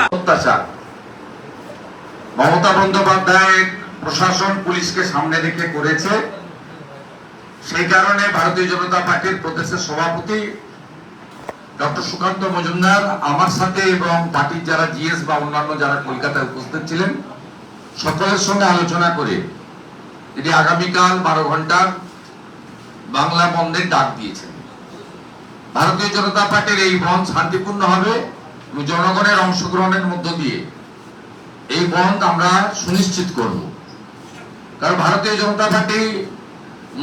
অত্যাচার। মমতা বন্দ্যোপাধ্যায় প্রশাসন পুলিশকে সামনে রেখে করেছে। সেই কারণে ভারতীয় জনতা পার্টির প্রদেশের সভাপতি ডক্টর সুকান্ত মজুমদার, আমার সাথে এবং পার্টির যারা জিএস বা অন্যান্য যারা কলকাতায় উপস্থিত ছিলেন, সকলের সঙ্গে আলোচনা করে তিনি আগামীকাল বারো ঘণ্টার বাংলা বন্ধের ডাক দিয়েছেন ভারতীয় জনতা পার্টির এই বন্ধ শান্তিপূর্ণ হবে। জনগণের অংশগ্রহণের মধ্য দিয়ে এই বন্ধ আমরা সুনিশ্চিত করব। কারণ ভারতীয় জনতা পার্টি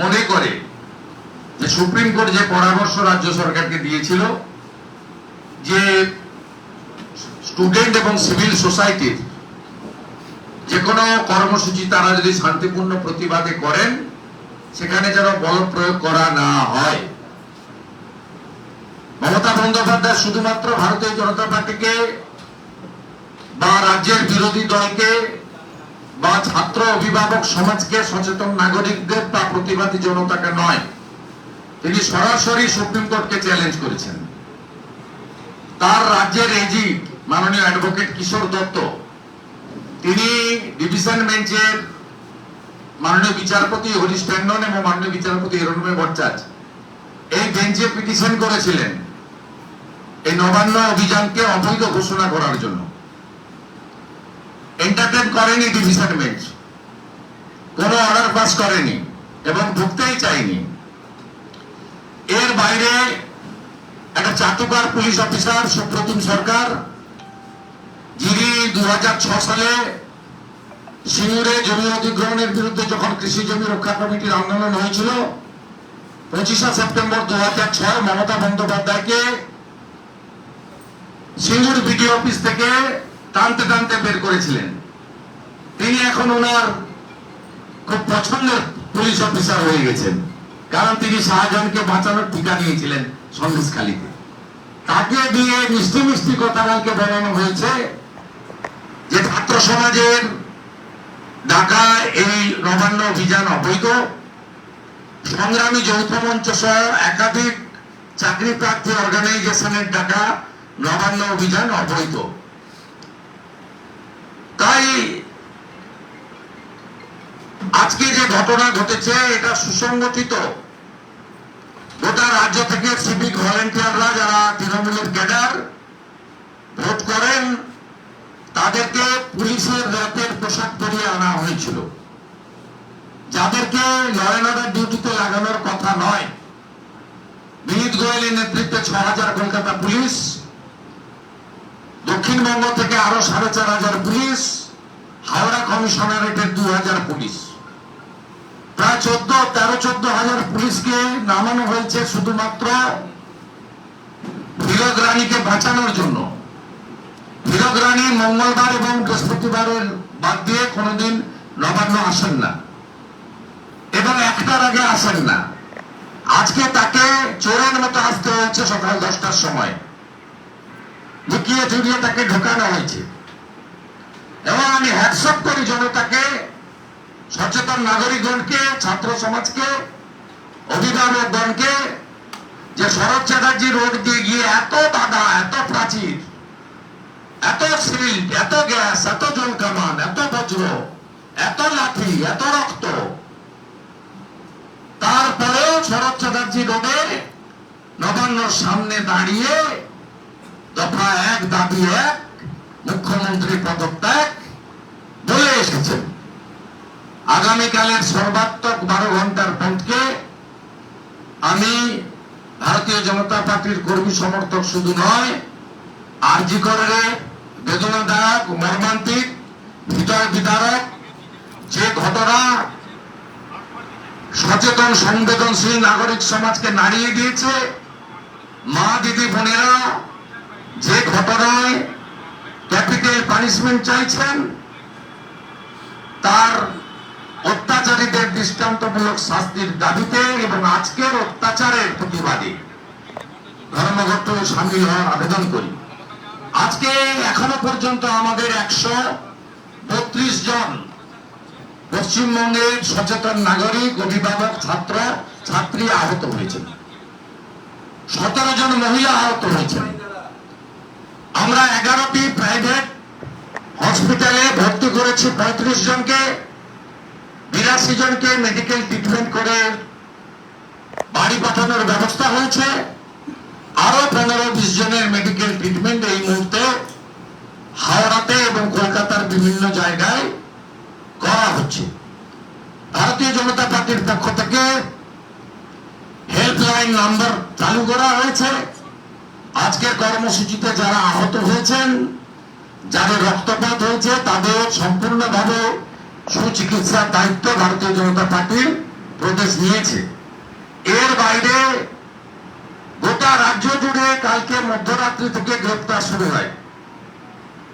মনে করে যে সুপ্রিম কোর্ট যে পরামর্শ রাজ্য সরকারকে দিয়েছিল যে স্টুডেন্ট এবং সিভিল সোসাইটির যে কোনো কর্মসূচি তারা যদি শান্তিপূর্ণ প্রতিবাদে করেন, সেখানে যেন বল প্রয়োগ করা না হয়। মমতা বন্দ্যোপাধ্যায় শুধুমাত্র ভারতীয় জনতা পার্টিকে বা রাজ্যের বিরোধী দলকে বা ছাত্র অভিভাবক সমাজকে সচেতন নাগরিকদের বা প্রতিবাদী জনতাকে নয়, তিনি সরাসরি সুপ্রিম কোর্টকে চ্যালেঞ্জ করেছেন। তার রাজ্যের এজি মাননীয় অ্যাডভোকেট কিশোর দত্ত, তিনি ডিভিশন বেঞ্চের মাননীয় বিচারপতি হরিশ ট্যান্ডন এবং মাননীয় বিচারপতি হিরণময় ভট্টাচার্য, এই বেঞ্চে পিটিশন করেছিলেন। এই নবান্ন অভিযানকে অবৈধ ঘোষণা করার জন্য। এন্টারটেন করেনি ডিভিশন বেঞ্চ কোন অর্ডার পাস করেনি এবং ঢুকতেই চাইনি। এর বাইরে একটা চাটুকার পুলিশ অফিসার সুপ্রতিম সরকার, যিনি দুহাজার ছয় সালে সিঙ্গুরে জমি অধিগ্রহণের বিরুদ্ধে যখন কৃষি জমি রক্ষা কমিটির আন্দোলন হয়েছিল, পঁচিশে সেপ্টেম্বর দু হাজার ছয় মমতা বন্দ্যোপাধ্যায়কে সিঙ্গুর বিডিও অফিস থেকে টানতে টানতে বের করেছিলেন। তিনি এখন ওনার খুব পছন্দের পুলিশ অফিসার হয়ে গেছেন। কারণ তিনি শাহজাহানকে বাঁচানোর টিকা নিয়েছিলেন সন্দেশখালীতে। তাকে দিয়ে মিষ্টি মিষ্টি কথা কালকে বলানো হয়েছে যে ছাত্র সমাজের ডাকা এই নবান্ন অভিযান অবৈধ। সংগ্রামী যৌথ মঞ্চ সহ একাধিক চাকরি প্রার্থী অর্গানাইজেশনের ডাকা নবান্ন অভিযান অবৈধ। তাই আজকে যে ঘটনা ঘটেছে, এটা সুসংগঠিত। গোটা রাজ্য থেকে সিভিক ভলেন্টিয়াররা যারা তৃণমূলের ক্যাডার, ভোট করেন, তাদেরকে পুলিশের রাতের পোশাক পরিয়ে আনা হয়েছিল। যাদেরকে লয়েনারের ডিউটিতে লাগানোর কথা নয়। বিনীত গোয়েলের নেতৃত্বে ছ হাজার কলকাতা পুলিশ দক্ষিণবঙ্গ থেকে আরও সাড়ে চার হাজার পুলিশ, হাওড়া কমিশনারেটের দু হাজার পুলিশ। প্রায় চোদ্দ, তেরো, চোদ্দ হাজার পুলিশকে নামানো হয়েছে শুধুমাত্র হীরক রানীকে বাঁচানোর জন্য। হীরক রানী মঙ্গলবার এবং বৃহস্পতিবারের বাদ দিয়ে কোনোদিন নবান্ন আসেন না। এবং একটার আগে আসেন না। আজকে তাকে চোরের মতো আসতে হয়েছে সকাল দশটার সময়। লুকিয়ে চুরিয়ে তাকে ঢোকানো হয়েছে। এবং আমি হ্যাটসঅ্যাপ করি জনতাকে, সচেতন নাগরিকগণকে, ছাত্র সমাজকে, অভিভাবকগণকে, যে শরৎ চ্যাটার্জি রোড দিয়ে গিয়ে এত বাধা, এত প্রাচীর, এত সিল্ড এত গ্যাস, এত জল কামান এত বজ্র, এত লাঠি, এত রক্ত। তারপরেও শরৎ চ্যাটার্জি রোডে নবান্নর সামনে দাঁড়িয়ে দফা এক, দাবি এক, মুখ্যমন্ত্রী পদত্যাগ, বলে এসেছেন আগামীকালের সর্বাত্মক বারো ঘণ্টার পথকে আমি ভারতীয় জনতা পার্টির কর্মী সমর্থক শুধু নয়, আরজি করে বেদনাদায়ক মর্মান্তিক হৃদয় বিদারক যে ঘটনা সচেতন, সংবেদনশীল নাগরিক সমাজকে নাড়িয়ে দিয়েছে, মা, দিদি, বোনেরা যে ঘটনায় ক্যাপিটাল পানিশমেন্ট চাইছেন, তার অত্যাচারীদের দৃষ্টান্তমূলক শাস্তির দাবিতে এবং আজকের অত্যাচারের প্রতিবাদে ধর্মঘট সামিল হওয়ার আবেদন করি। আজকে এখনও পর্যন্ত আমাদের একশো বত্রিশ জন পশ্চিমবঙ্গের সচেতন নাগরিক, অভিভাবক, ছাত্র, ছাত্রী আহত হয়েছেন। সতেরো জন মহিলা আহত হয়েছেন। আমরা এগারোটি প্রাইভেট হসপিটালে ভর্তি করেছি পঁয়ত্রিশ জনকে, বিরাশি জনকে মেডিকেল ট্রিটমেন্ট করে বাড়ি পাঠানোর ব্যবস্থা হয়েছে। আরও পনেরো বিশ জনের মেডিকেল ট্রিটমেন্ট এই মুহূর্তে হাওড়াতে এবং কলকাতার বিভিন্ন জায়গায় করা হচ্ছে। ভারতীয় জনতা পার্টির পক্ষ থেকে হেল্পলাইন নাম্বার চালু করা হয়েছে। আজকের কর্মসূচিতে যারা আহত হয়েছেন, যাদের রক্তপাত হয়েছে, তাদের সম্পূর্ণভাবে সুচিকিৎসার দায়িত্ব ভারতীয় জনতা পার্টির প্রদেশ নিয়েছে। এর বাইরে গোটা রাজ্য জুড়ে কালকে মধ্যরাত্রি থেকে গ্রেপ্তার শুরু হয়।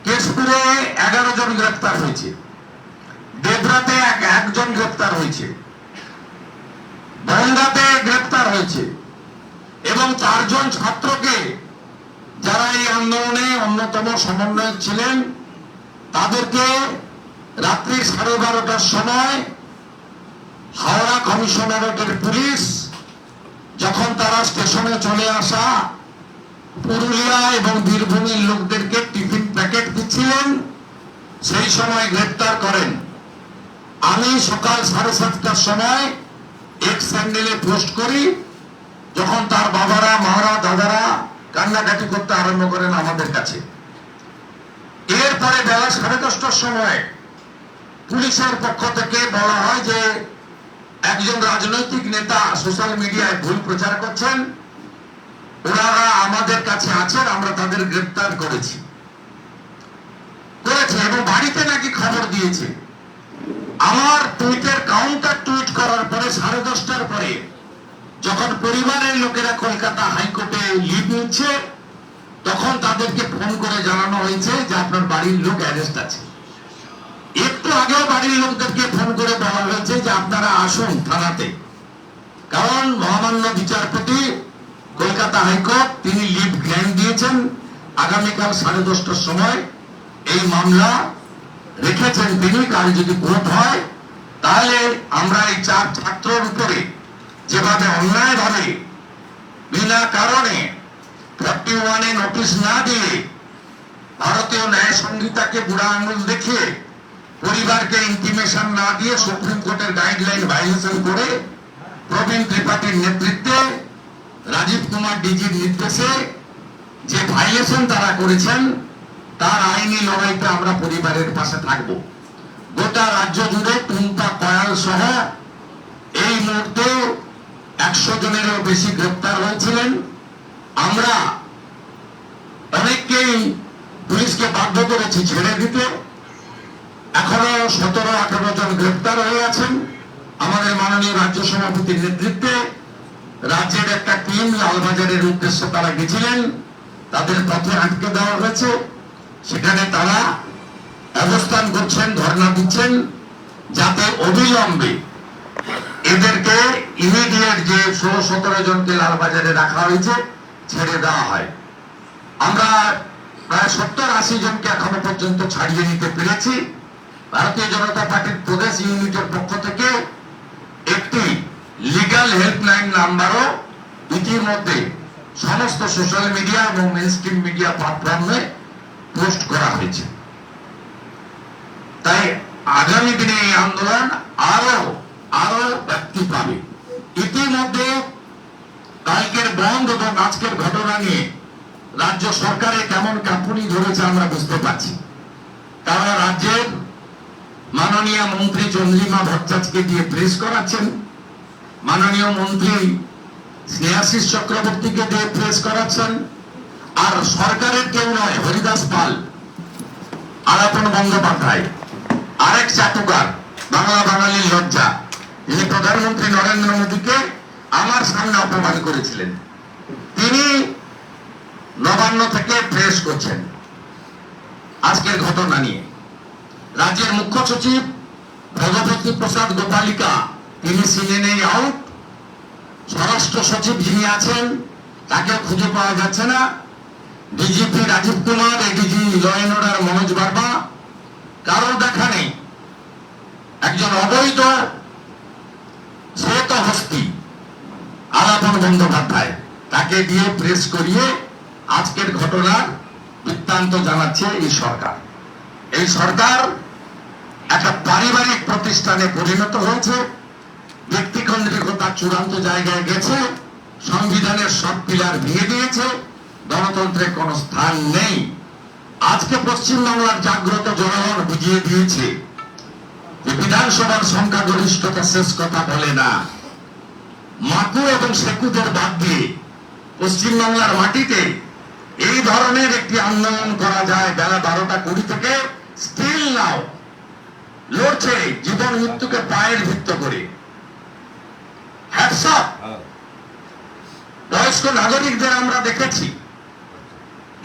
কেশপুরে এগারো জন গ্রেপ্তার হয়েছে। দেবরাতে এক- একজন গ্রেপ্তার হয়েছে। বনগাতে গ্রেপ্তার হয়েছে। এবং চারজন ছাত্রকে যারা এই আন্দোলনে অন্যতম সমন্বয়ক ছিলেন, তাদেরকে রাত্রি সাড়ে বারোটার সময় হাওড়া কমিশনারেটের পুলিশ, যখন তারা স্টেশনে চলে আসা, পুরুলিয়া এবং বীরভূমের লোকদেরকে টিফিন প্যাকেট দিচ্ছিলেন, সেই সময় গ্রেপ্তার করেন। আমি সকাল সাড়ে সাতটার সময় এক স্যান্ডেলে পোস্ট করি, যখন তার বাবারা, মারা, দাদারা কান্নাকাটি করতে আরম্ভ করেন আমাদের কাছে। এরপরে বেলা সাড়ে দশটার সময় পুলিশের পক্ষ থেকে বলা হয় যে, একজন রাজনৈতিক নেতা সোশ্যাল মিডিয়ায় ভুল প্রচার করছেন। ওনারা আমাদের কাছে আছেন, আমরা তাদের গ্রেপ্তার করেছি। করেছে এবং বাড়িতে নাকি খবর দিয়েছে। আমার টুইটের কাউন্টার টুইট করার পরে সাড়ে দশটার পরে যখন পরিবারের লোকেরা কলকাতা হাইকোর্টে লিভ নিচ্ছে, তখন তাদেরকে ফোন করে জানানো হয়েছে যে আপনার বাড়ির লোক অ্যারেস্ট আছে। একটু আগেও বাড়ির লোকদেরকে ফোন করে বলা হয়েছে যে আপনারা আসুন থানাতে। কারণ মহামান্য বিচারপতি কলকাতা হাইকোর্ট, তিনি লিভ গ্র্যান্ড দিয়েছেন। আগামীকাল সাড়ে দশটার সময় এই মামলা রেখেছেন তিনি। কাল যদি কোর্ট হয়, তাহলে আমরা এই চার ছাত্রর উপরে যেভাবে অন্যায় ভাবে, বিনা কারণে ফর্টি ওয়ানে নোটিশ না দিয়ে ভারতীয় ন্যায় সংহিতাকে বুড়া আঙুল দেখিয়ে পরিবারকে ইন্টিমেশন না দিয়ে সুপ্রিম কোর্টের গাইডলাইন ভাইলেশন করে প্রবীণ ত্রিপাঠীর নেতৃত্বে রাজীব কুমার ডিজির নির্দেশে যে ভাইলেশন তারা করেছেন, তার আইনি লড়াইতে আমরা পরিবারের পাশে থাকব। গোটা রাজ্য জুড়ে টুম্পা কয়াল সহ এই মুহূর্তে একশো জনেরও বেশি গ্রেপ্তার হয়েছিলেন। আমরা অনেককেই পুলিশকে বাধ্য করেছি ছেড়ে দিতে। এখনও সতেরো, আঠারো জন গ্রেপ্তার হয়ে আছেন। আমাদের মাননীয় রাজ্য সভাপতির নেতৃত্বে রাজ্যের একটা টিম লালবাজারের উদ্দেশ্যে তারা গেছিলেন। তাদের পথে আটকে দেওয়া হয়েছে। সেখানে তারা অবস্থান করছেন, ধর্ণা দিচ্ছেন, যাতে অবিলম্বে এদেরকে ইমিডিয়েট যে ষোলো সতেরো জনকে লালবাজারে রাখা হয়েছে, ছেড়ে দেওয়া হয়। আমরা প্রায় সত্তর আশি জনকে এখনও পর্যন্ত ছাড়িয়ে নিতে পেরেছি। ভারতীয় জনতা পার্টির প্রদেশ ইউনিটের পক্ষ থেকে একটি লিগাল হেল্পলাইন নাম্বারও ইতিমধ্যে সমস্ত সোশ্যাল মিডিয়া এবং মেনস্ট্রিম মিডিয়া প্ল্যাটফর্মে পোস্ট করা হয়েছে। তাই আগামী দিনে এই আন্দোলন আরও আরও ব্যক্তি পাবে। ইতিমধ্যে কালকের বন্ধ এবং আজকের ঘটনা নিয়ে রাজ্য সরকারে কেমন কাঁপুনি ধরেছে আমরা বুঝতে পারছি। তারা রাজ্যের মাননীয় মন্ত্রী চন্দ্রিমা ভট্টাচার্যকে দিয়ে প্রেস করাচ্ছেন। মাননীয় মন্ত্রী স্নেহাশিস চক্রবর্তীকে দিয়ে প্রেস করাচ্ছেন। আর সরকারের কেউ নয়, হরিদাস পাল, আলাপন বন্দ্যোপাধ্যায়, আরেক চাটুকার, বাংলা বাঙালির লজ্জা। যিনি প্রধানমন্ত্রী নরেন্দ্র মোদীকে আমার সামনে অপমান করেছিলেন, তিনি নবান্ন থেকে প্রেস করছেন। আজকের ঘটনা নিয়ে। রাজ্যের মুখ্য সচিব ভগবতী প্রসাদ গোপালিকা, তিনি সিনেনেই আউট। স্বরাষ্ট্র সচিব যিনি আছেন তাকে খুঁজে পাওয়া যাচ্ছে না। DGP Rajiv Kumar, ADG law and order Manoj Verma কারোর দেখা নেই। একজন অবৈধ আলাপন বন্দ্যোপাধ্যায় তাকে দিয়ে প্রেস করিয়ে আজকের ঘটনার বৃত্তান্ত জানাচ্ছে এই সরকার। এই সরকার একটা পারিবারিক প্রতিষ্ঠানে পরিণত হয়েছে। ব্যক্তিকেন্দ্রিকতা চূড়ান্ত জায়গায় গেছে। সংবিধানের সব পিলার ভেঙে দিয়েছে। গণতন্ত্রের কোনো স্থান নেই। আজকে পশ্চিমবাংলার জাগ্রত জনগণ বুঝিয়ে দিয়েছে বিধানসভার সংখ্যাগরিষ্ঠতা শেষ কথা বলে না। মাকু এবং সেকুদের বাদ দিয়ে পশ্চিমবাংলার মাটিতে এই ধরনের একটি আন্দোলন করা যায় বেলা বারোটা কুড়ি থেকে স্টিল নাও লড়ছে জীবন মৃত্যুকে পায়ের ভিত্ত করে। হ্যাটসঅপ বয়স্ক নাগরিকদের আমরা দেখেছি।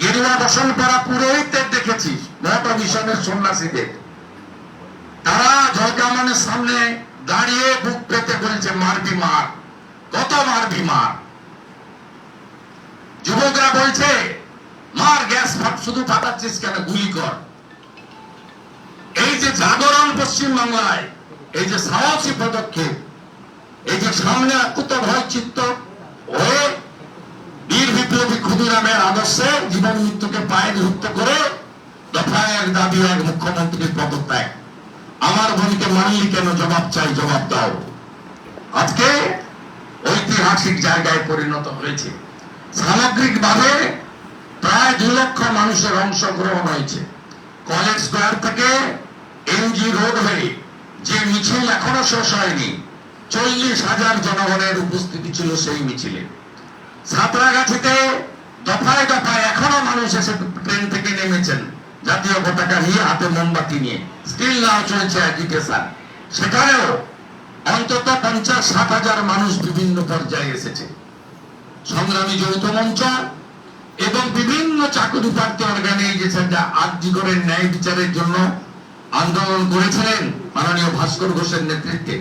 গেরুয়া বসন পাড়া পুরোহিতদের দেখেছি মত মিশনের সন্ন্যাসীদের। তারা জয়কামানের সামনে দাঁড়িয়ে বুক পেতে বলছে মারবি মার। কত মারবি মার যুবকরা বলছে, মার গ্যাস শুধু ফাটাচ্ছিস কেন? গুলি কর। এই যে জাগরণ পশ্চিম বাংলায় এই যে সাহসী পদক্ষেপ, এই যে সামনে আকুত ভয় চিত্ত হয়ে বীর বিপ্লবী ক্ষুদিরামের আদর্শে জীবন মৃত্যুকে পায়ে ধরত করে দফা এক দাবি এক মুখ্যমন্ত্রীর পদত্যাগ। আমার বোনকে মানলি কেন জবাব চাই? জবাব দাও। আজকে ঐতিহাসিক জায়গায় পরিণত হয়েছে। সামগ্রিকভাবে প্রায় দু লক্ষ মানুষের অংশগ্রহণ হয়েছে। কলেজ স্কোয়ার থেকে এমজি রোড হয়ে যে মিছিল এখনও শেষ হয়নি, চল্লিশ হাজার জনগণের উপস্থিতি ছিল সেই মিছিলে। সাঁতরাগাছিতে দফায় দফায় এখনও মানুষ এসে ট্রেন থেকে নেমেছেন জাতীয় পতাকা নিয়ে, হাতে মোমবাতি নিয়ে। স্টিল নাও চলছে এডুকেশন সেখানেও অন্তত পঞ্চাশ, ষাট হাজার মানুষ বিভিন্ন পর্যায়ে এসেছে। সংগ্রামী যৌথ মঞ্চ এবং বিভিন্ন চাকরি প্রার্থী অর্গানাইজেশন যা আর্যিকরের ন্যায় বিচারের জন্য আন্দোলন করেছিলেন মাননীয় ভাস্কর ঘোষের নেতৃত্বে।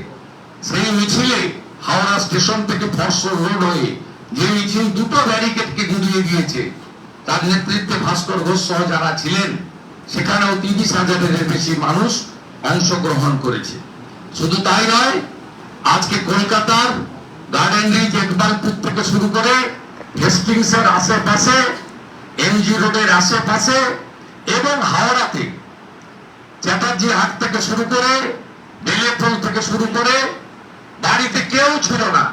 সেই মিছিলে হাওড়া স্টেশন থেকে ফরসর রোড হয়ে যে মিছিল দুটো ব্যারিকেডকে ঘুরিয়ে দিয়েছে, তার নেতৃত্বে ভাস্কর ঘোষ সহ যারা ছিলেন, সেখানেও তিরিশ হাজারের বেশি মানুষ অংশগ্রহণ করেছে। শুধু তাই নয় আজকে কলকাতার গার্ডেন রিচ একবালপুর থেকে শুরু করে হেস্টিংসের আশেপাশে এমজি রোডের আশেপাশে এবং হাওড়াতে চ্যাটার্জি হাট থেকে শুরু করে বেলেপুল থেকে শুরু করে বাড়িতে কেউ ছিল না।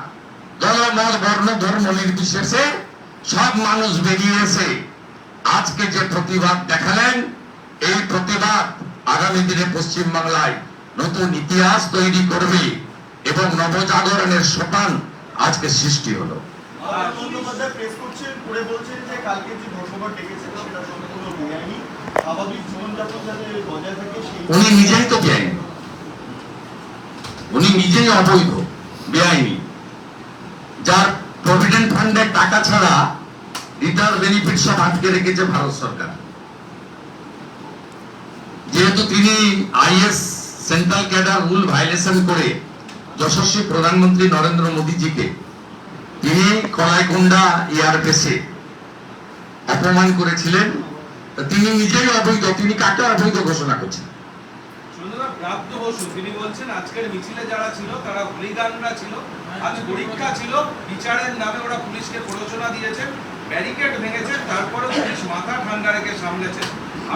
দল মত বর্ণ, ধর্ম নির্বিশেষে সব মানুষ বেরিয়ে এসে আজকে যে প্রতিবাদ দেখালেন, এই প্রতিবাদ আগামী দিনে পশ্চিমবাংলায় নতুন ইতিহাস তৈরি করবে। এবং নবজাগরণের সোপান আজকে সৃষ্টি হলো। সেই উনি নিজেই তো বেআইনি। উনি নিজেই অবৈধ বেআইনি। যার প্রভিডেন্ট ফান্ডের টাকা ছাড়া রিটার্ন বেনিফিট সব আটকে রেখেছে ভারত সরকার। যেহেতু তিনি IAS central cadre rule violation করে যশস্বী প্রধানমন্ত্রী নরেন্দ্র মোদীজিকে। তিনি কলাইকুণ্ডা এয়ারবেসে অপমান করেছিলেন। তিনি নিজেই অবৈধ, তিনি কাকে অবৈধ ঘোষণা করছেন?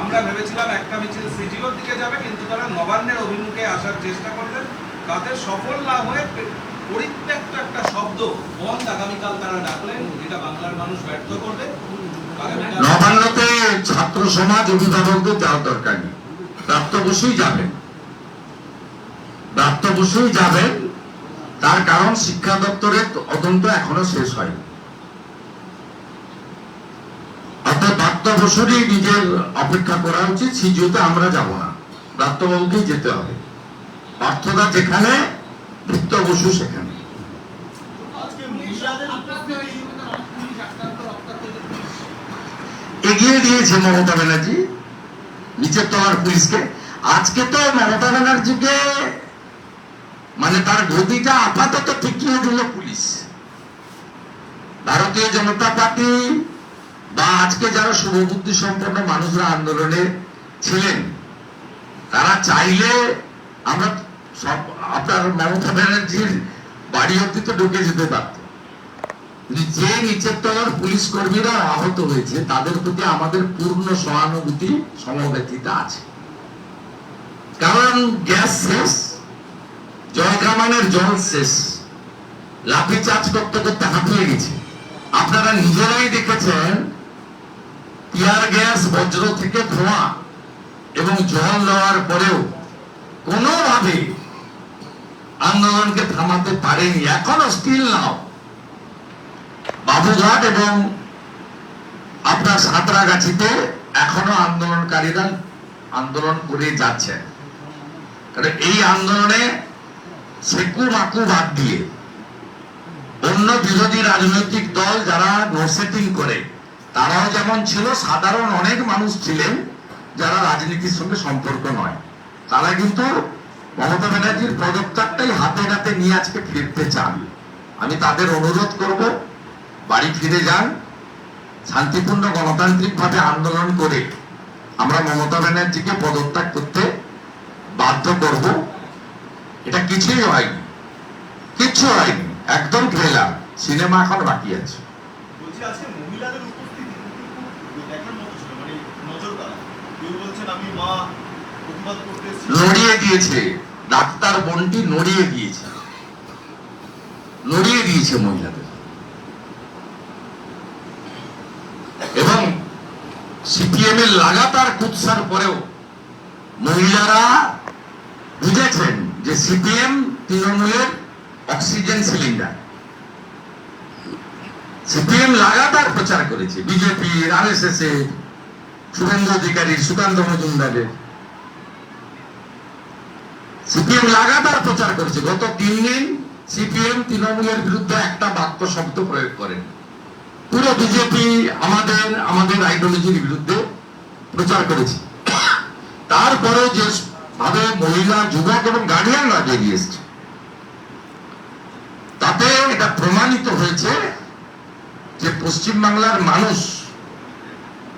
আমরা ভেবেছিলাম একটা মিছিল সিজিওর দিকে যাবে, কিন্তু তারা নবান্নের অভিমুখে আসার চেষ্টা করলেন। তাতে সফল না হয়ে পরিত্যক্ত একটা শব্দ বন্ধ আগামীকাল তারা ডাকলেন এটা বাংলার মানুষ ব্যর্থ করবে। নবান্নতে ছাত্র সমাজ অভিভাবকদের যাওয়ার দরকার নেই। প্রাপ্ত বসুই যাবেন। প্রাপ্ত বসুই যাবেন, তার কারণ শিক্ষা দপ্তরের তদন্ত এখনও শেষ হয়নি। অর্থাৎ প্রাপ্ত নিজের অপেক্ষা করা উচিত সিজিওতে আমরা যাব না। প্রাপ্তবাবুকেই যেতে হবে। পার্থদা যেখানে ভৃত্য বসু সেখানে। এগিয়ে দিয়েছে মমতা ব্যানার্জি নিচের তলার পুলিশকে। আজকে তো মমতা ব্যানার্জিকে মানে তার গদিটা আপাতত টিকিয়ে দিল পুলিশ। ভারতীয় জনতা পার্টি বা আজকে যারা শুভবুদ্ধি সম্পন্ন মানুষরা আন্দোলনে ছিলেন তারা চাইলে আমরা সব আপনার মমতা ব্যানার্জির বাড়ি অব্দি তো ঢুকে যেতে পারত। যে নিচের তলার পুলিশ কর্মীরা আহত হয়েছে, তাদের প্রতি আমাদের পূর্ণ সহানুভূতি সমবেতিতা আছে। কারণ গ্যাস শেষ জয়গ্রামানের জল শেষ, লাঠি চার্জ করতে করতে হাঁপিয়ে গেছে। আপনারা নিজেরাই দেখেছেন, টিয়ার গ্যাস বজ্র থেকে ধোঁয়া এবং জল দেওয়ার পরেও কোনোভাবে আন্দোলনকে থামাতে পারেনি। এখনও স্টিল নাও। বাবুঘাট এবং আপনার সাঁতরাগাছিতে এখনও আন্দোলনকারীরা আন্দোলন করে যাচ্ছে। এই আন্দোলনে সেকু মাকু বাদ দিয়ে অন্য বিরোধী রাজনৈতিক দল যারা নোসেটিং করে, তারাও যেমন ছিল, সাধারণ অনেক মানুষ ছিলেন যারা রাজনীতির সঙ্গে সম্পর্ক নয়। তারা কিন্তু মমতা ব্যানার্জির পদত্যাগটাই হাতে হাতে নিয়ে আজকে ফিরতে চান। আমি তাদের অনুরোধ করব বাড়ি ফিরে যান শান্তিপূর্ণ গণতান্ত্রিক ভাবে আন্দোলন করে আমরা মমতা ব্যানার্জিকে পদত্যাগ করতে বাধ্য করব। এটা কিছুই হয়নি কিচ্ছু হয়নি একদম ট্রেলার সিনেমা এখন বাকি আছে। মানে নড়িয়ে দিয়েছে। ডাক্তার বোনটি নড়িয়ে দিয়েছে। নড়িয়ে দিয়েছে মহিলাদের। এবং সিপিএম এর লাগাতার কুৎসার পরেও মহিলারা বুঝেছেন যে সিপিএম তৃণমূলের অক্সিজেন সিলিন্ডার। সিপিএম লাগাতার প্রচার করেছে। বিজেপি আর এস এস এর শুভেন্দু অধিকারী সুকান্ত মজুমদারের। সিপিএম লাগাতার প্রচার করেছে। গত তিন দিন সিপিএম তৃণমূলের বিরুদ্ধে একটা বাক্য শব্দ প্রয়োগ করেন। পুরো বিজেপি আমাদের আমাদের আইডিওলজির বিরুদ্ধে প্রচার করেছে। তারপরে যে ভাবে মহিলা যুবক এবং গার্ডিয়ানরা বেরিয়ে এসছে, তাতে এটা প্রমাণিত হয়েছে যে পশ্চিমবাংলার মানুষ,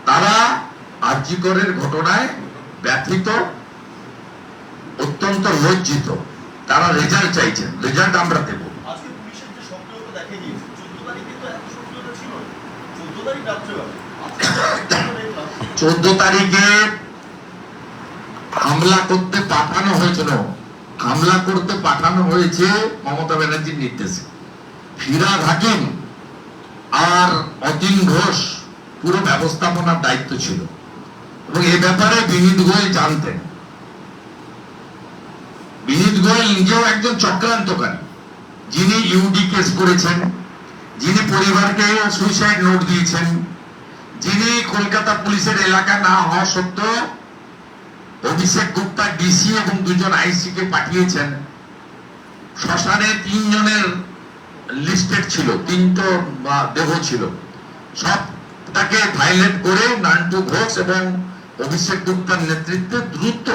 তারা আর্যিকরের ঘটনায় ব্যথিত অত্যন্ত লজ্জিত। তারা রেজাল্ট চাইছেন। রেজাল্ট আমরা দেব। চোদ্দ তারিখে চোদ্দ হামলা করতে পাঠানো হয়েছিল হামলা করতে পাঠানো হয়েছে মমতা ব্যানার্জির নির্দেশে। ফিরাদ হাকিম আর অতীন ঘোষ পুরো ব্যবস্থাপনার দায়িত্ব ছিল। এবং এ ব্যাপারে বিনীত গোয়েল জানতেন। বিনীত গোয়েল নিজেও একজন চক্রান্তকারী। যিনি ইউডি কেস করেছেন, যিনি পরিবারকে সুইসাইড নোট দিয়েছেন, যিনি কলকাতা পুলিশের এলাকা না হওয়া সত্ত্বেও অভিষেক গুপ্তা ডিসি এবং দুজন আইসি কে পাঠিয়েছেন। শ্মশানে তিনজনের লিস্টেড ছিল, তিনটো, বা দেহ ছিল। সবটাকে ভাইলেট করে নান্টু ঘোষ এবং অভিষেক গুপ্তার নেতৃত্বে দ্রুত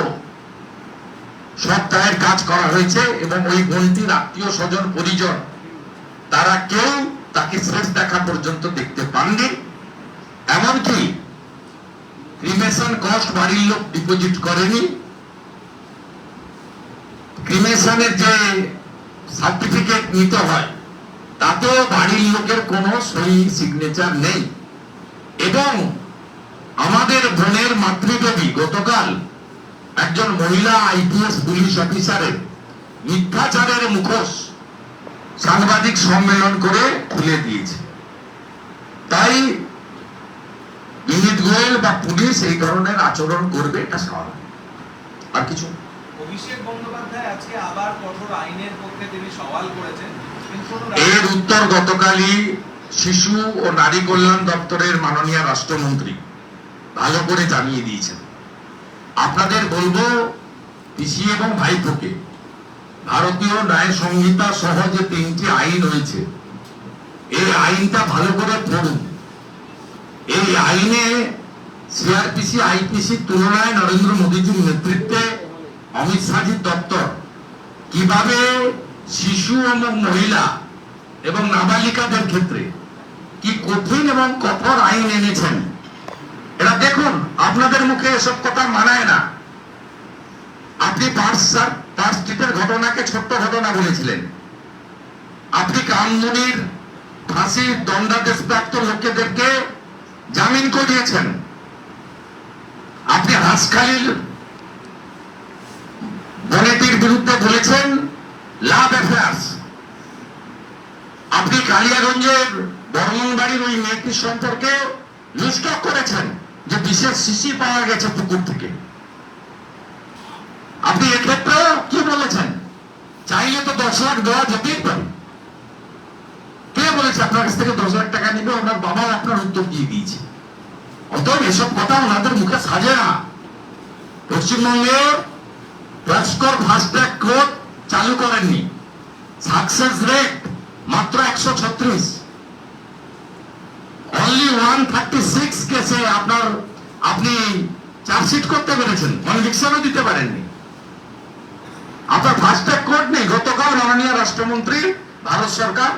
সব তায়ের কাজ করা হয়েছে এবং ওই বোনটির আত্মীয় স্বজন, পরিজন, তারা কেউ তাকে শেষ দেখা পর্যন্ত দেখতে পাননি। এমনকি ক্রিমেশন কস্ট বাড়ির লোক ডিপোজিট করেনি। ক্রিমেশনের যে সার্টিফিকেট নিতে হয়, তাতেও বাড়ির লোকের কোনো সই সিগনেচার নেই। এবং আমাদের বোনের মাতৃদেবী গতকাল একজন মহিলা আইপিএস পুলিশ অফিসারের মিথ্যাচারের মুখোশ সাংবাদিক সম্মেলন করে খুলে দিয়েছে। তাই গোয়েল বা পুলিশ এই ধরনের আচরণ করবে এটা স্বাভাবিক। আর কিছু? অভিষেক বন্দ্যোপাধ্যায় আজকে আবার কঠোর আইনের পক্ষে তিনি সওয়াল করেছেন। এর উত্তর গতকালই শিশু ও নারী কল্যাণ দপ্তরের মাননীয় রাষ্ট্রমন্ত্রী ভালো করে জানিয়ে দিয়েছেন। আপনাদের বলব পিসি এবং ভাই ভাইপোকে ভারতীয় ন্যায় সংহিতা সহ যে তিনটি আইন হয়েছে এই আইনটা ভালো করে পড়ুন। এই আইনে সিআরপিসি আইপিসির তুলনায় নরেন্দ্র মোদীজির নেতৃত্বে অমিত শাহজির দপ্তর কীভাবে শিশু এবং মহিলা এবং নাবালিকাদের ক্ষেত্রে কি কঠিন এবং কঠোর আইন এনেছেন, এটা দেখুন। আপনাদের মুখে এসব কথা মানায় না। আপনি ঘটনাকে ছোট্ট ঘটনা বলেছিলেন। আপনি কামদুনির ফাঁসির দণ্ডাদেশপ্রাপ্ত লোকেদেরকে জামিন করিয়েছেন আপনি হাসখালির বনেটির বিরুদ্ধে বলেছেন, লাভ অ্যাফেয়ার্স। আপনি কালিয়াগঞ্জের বর্মনবাড়ির ওই মেয়েটির সম্পর্কে নিষ্ঠক করেছেন। যে বিশেষ শিশি পাওয়া গেছে পুকুর থেকে। আপনি এক্ষেত্রে কি বলেছেন? চাইলে তো দশ লাখ দেওয়া যেতেই পারে। কে বলেছে আপনার কাছ থেকে দশ লাখ টাকা নিবে? ওনার বাবা আপনার উত্তর দিয়ে দিয়েছে। অতএব এসব কথা ওনাদের মুখে সাজে না। পশ্চিমবঙ্গে প্লাস্কর ফাস্ট্যাগ কোড চালু করেননি। সাকসেস রেট মাত্র একশো ছত্রিশ। ওয়ান থার্টি সিক্স রাষ্ট্রমন্ত্রী, ভারত সরকার,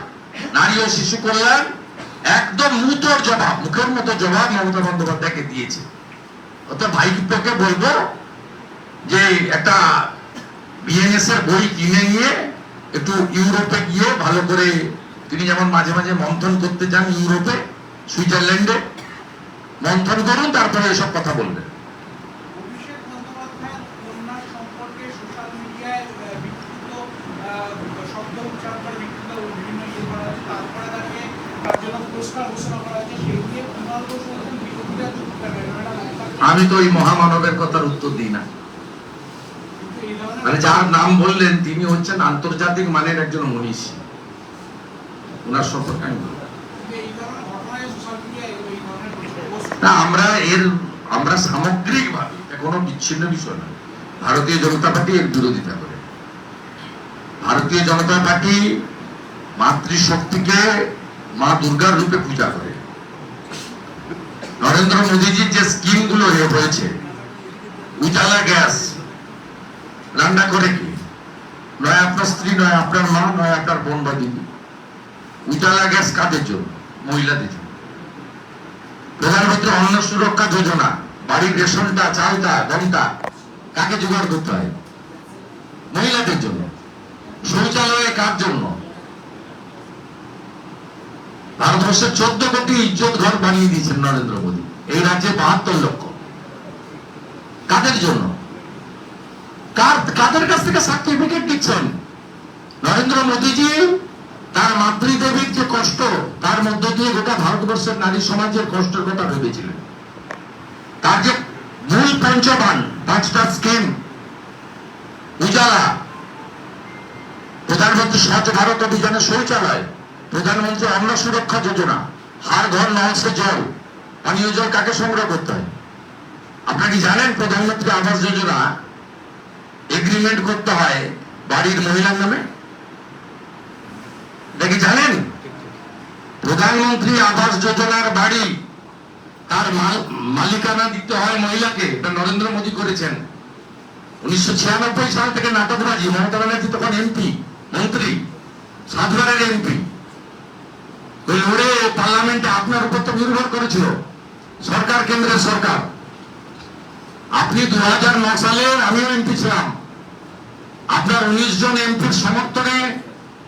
নারী ও শিশু কল্যাণ, একদম জবাব, মুখের মতো জবাব মমতা বন্দ্যোপাধ্যায়কে দিয়েছে। অর্থাৎ ভাইপোকে বলব যে একটা বিএনএস এর বই কিনে নিয়ে একটু ইউরোপে গিয়ে ভালো করে, তিনি যেমন মাঝে মাঝে মন্থন করতে যান ইউরোপে সুইজারল্যান্ডে মন্থন করুন তারপরে এসব কথা বলবেন ইয়ে। আমি তো ওই মহামানবের কথার উত্তর দিই না। মানে যার নাম বললেন তিনি হচ্ছেন আন্তর্জাতিক মানের একজন মনীষী। ওনার সম্পর্কে আমি বলব। কিন্তু এই ধরনের ঘটনায় সোশ্যাল মিডিয়ায় এই ধরনের পোস্ট না আমরা এর, আমরা সামগ্রিক ভাবে, এটা কোনো বিচ্ছিন্ন বিষয় না। ভারতীয় জনতা পার্টি এর বিরোধিতা করে। ভারতীয় জনতা পার্টি মাতৃশক্তিকে মা দুর্গার রূপে পূজা করে। নরেন্দ্র মোদীজির যে স্কিমগুলো হয়েছে, উজালা গ্যাস, রান্না করে কি? নয় আপনার স্ত্রী, নয় আপনার মা, নয় আপনার বোন বা দিদি। উজালা গ্যাস কাদের জন্য? মহিলাদের জন্য। প্রধানমন্ত্রী অন্ন সুরক্ষা যোজনা, বাড়ির রেশনটা, চালটা, গমটা, কাকে জোগাড় করতে হয়? মহিলাদের জন্য, শৌচালয়ে কার জন্য? ভারতবর্ষের চোদ্দ কোটি ইজ্জত ঘর বানিয়ে দিয়েছেন নরেন্দ্র মোদী। এই রাজ্যে বাহাত্তর লক্ষ। কাদের জন্য? কার কাদের কাছ থেকে সার্টিফিকেট দিচ্ছেন? নরেন্দ্র মোদীজি মাতৃদেবীর যে কষ্ট, তার মধ্য দিয়ে গোটা ভারতবর্ষের নারী সমাজের কষ্টের কথা ভেবেছিলেন। তার যে মূল পঞ্চবান, পাঁচটা স্কিম, উজালা, প্রধানমন্ত্রী স্বচ্ছ ভারত অভিযানে শৌচালয়, প্রধানমন্ত্রী অন্ন সুরক্ষা যোজনা হার ঘর নলসে জল, পানীয় জল কাকে সংগ্রহ করতে হয়? আপনারা কি জানেন প্রধানমন্ত্রী আবাস যোজনা এগ্রিমেন্ট করতে হয় বাড়ির মহিলার নামে? দেখি জানেন? প্রধানমন্ত্রী আবাস যোজনার বাড়ি তার মালিকানা দিতে হয় মহিলাকে, এটা নরেন্দ্র মোদী করেছেন। উনিশশো ছিয়ানব্বই সাল থেকে নাটকবাজি, মমতা ব্যানার্জি তখন এমপি, মন্ত্রী সাতবারের এমপি। ওরে পার্লামেন্টে আপনার উপর তো নির্ভর করেছিল। সরকার কেন্দ্রের সরকার। আপনি দু সালে আমিও এমপি ছিলাম। আপনার উনিশ জন এমপির সমর্থনে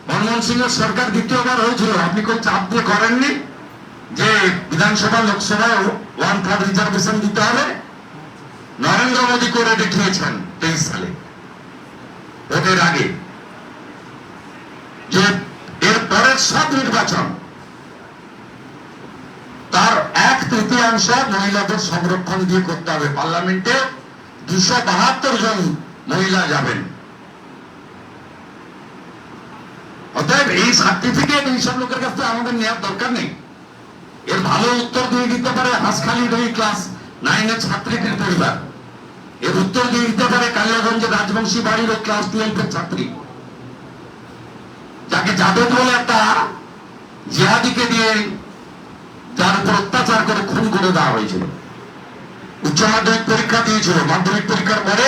মনমোহন সিং এর সরকার দ্বিতীয়বার হয়েছিল। আপনি কোন চাপ দিয়ে করেননি যে বিধানসভা, লোকসভায় ওয়ান থার্ড রিজার্ভেশন দিতে হবে? নরেন্দ্র মোদী করে দেখিয়েছেন তেইশ সালে, ভোটের আগে, যে এর পরের সব নির্বাচন, তার এক তৃতীয়াংশ মহিলাদের সংরক্ষণ দিয়ে করতে হবে। পার্লামেন্টে দুশো বাহাত্তর জন মহিলা যাবেন। অতএব এই সার্টিফিকেট এইসব লোকের কাছ আমাদের নেওয়ার দরকার নেই। এর ভালো উত্তর দিয়ে দিতে পারে হাসখালির ওই ক্লাস নাইনের ছাত্রীটির পরিবার। এর উত্তর দিয়ে দিতে পারে কালিয়াগঞ্জের রাজবংশী বাড়ির ওই ক্লাস টুয়েলভের ছাত্রী। যাকে যাদব বলে একটা জিহাদিকে দিয়ে যার উপর অত্যাচার করে খুন করে দেওয়া হয়েছিল। উচ্চ মাধ্যমিক পরীক্ষা দিয়েছিল, মাধ্যমিক পরীক্ষার পরে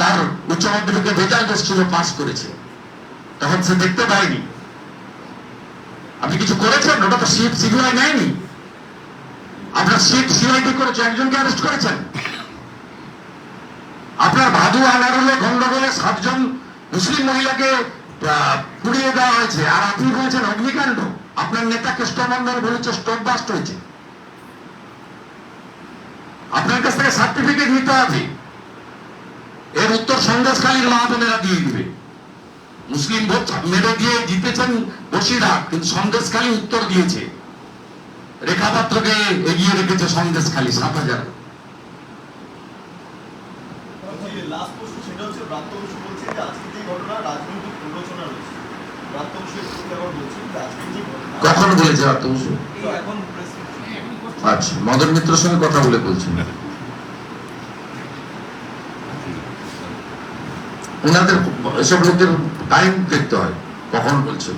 তার উচ্চ মাধ্যমিকের রেজাল্ট এসেছিল পাস করেছে। তখন সে দেখতে পায়নি। আপনি কিছু করেছেন? ওটা তো সিট সিবিআই নেয়নি। আপনার সিট সিআইডি করেছে, একজনকে অ্যারেস্ট করেছেন? আপনার ভাদু আনারুলে গন্ডগোলে সাতজন মুসলিম মহিলাকে পুড়িয়ে দেওয়া হয়েছে। আর আপনি বলছেন, অগ্নিকাণ্ড। আপনার নেতা কৃষ্ণমন্ডল বলেছে স্টোভ বাস্ট হয়েছে। আপনার কাছ থেকে সার্টিফিকেট নিতে হবে। এর উত্তর সন্দেশকালীর মা বোনেরা দিয়ে দিবে। মুসলিম ভোট মেরে দিয়ে জিতেছেন বসিরহাট কিন্তু সন্দেশখালী উত্তর দিয়েছে। রেখাপাত্রকে এগিয়ে রেখেছে সন্দেশখালী সাত হাজার। ঘটনা কখন বলেছে আত্মবসু আচ্ছা মদন মিত্রের সঙ্গে কথা বলে বলছেন। ওনাদের এসব লোকের টাইম দেখতে হয়। কখন বলছে?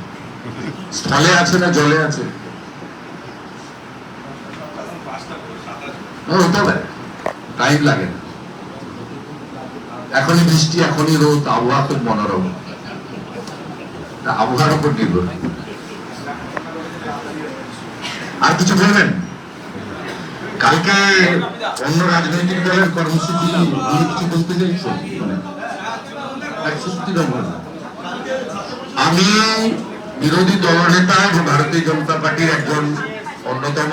স্থলে আছে না জলে আছে? হতে পারে। টাইম লাগে না। এখনই বৃষ্টি, এখনই রোদ, আবহাওয়া খুব মনোরম। আবহাওয়ার উপর নির্ভর। আর কিছু বলবেন? কালকে অন্য রাজনৈতিক দলের কর্মসূচি কিছু বলতে চাইছেন এক সত্যি। আমি বিরোধী দলনেতা ভারতীয় জনতা পার্টির একজন অন্যতম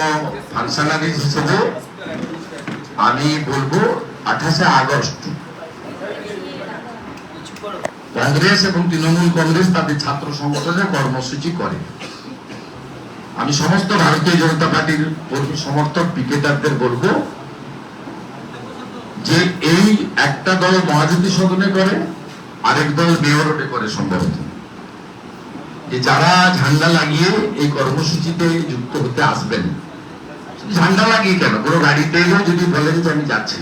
ফাংশনারিজ হিসেবে আমি বলব আঠাশে আগস্ট। কংগ্রেস এবং তৃণমূল কংগ্রেস তাদের ছাত্র সংগঠনের কর্মসূচি করে। আমি সমস্ত ভারতীয় জনতা পার্টির সমর্থক পিকেটারদের বলব যে এই একটা দল মহাজ্যোতি সদনে করে, আরেক দল মেয়রোডে করে সম্ভবত। যে যারা ঝান্ডা লাগিয়ে এই কর্মসূচিতে যুক্ত হতে আসবেন ঝান্ডা লাগিয়ে কেন? কোনো গাড়িতে যদি বলেন যে আমি যাচ্ছি।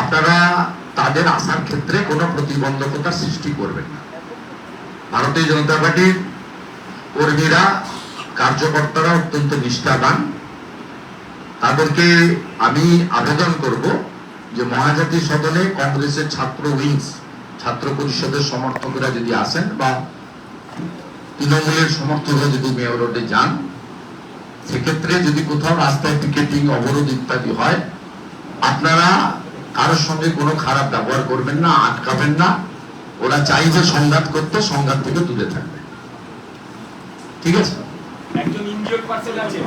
আপনারা তাদের আসার ক্ষেত্রে কোনো প্রতিবন্ধকতা সৃষ্টি করবেন না। ভারতীয় জনতা পার্টির কর্মীরা, কার্যকর্তারা অত্যন্ত নিষ্ঠাবান। তাদেরকে আমি আবেদন করব যে মহাজাতি সদনে কংগ্রেসের ছাত্র উইংস, ছাত্র পরিষদের সমর্থকরা যদি আসেন বা তৃণমূলের সমর্থকরা যদি মেয়র রোডে যান, সেক্ষেত্রে যদি কোথাও রাস্তায় পিকেটিং অবরোধ ইত্যাদি হয়, আপনারা কারোর সঙ্গে কোনো খারাপ ব্যবহার করবেন না, আটকাবেন না। ওরা চাই যে সংঘাত করতে, সংঘাত থেকে দূরে থাকবে। ঠিক আছে? একজন পার্সেল আছে।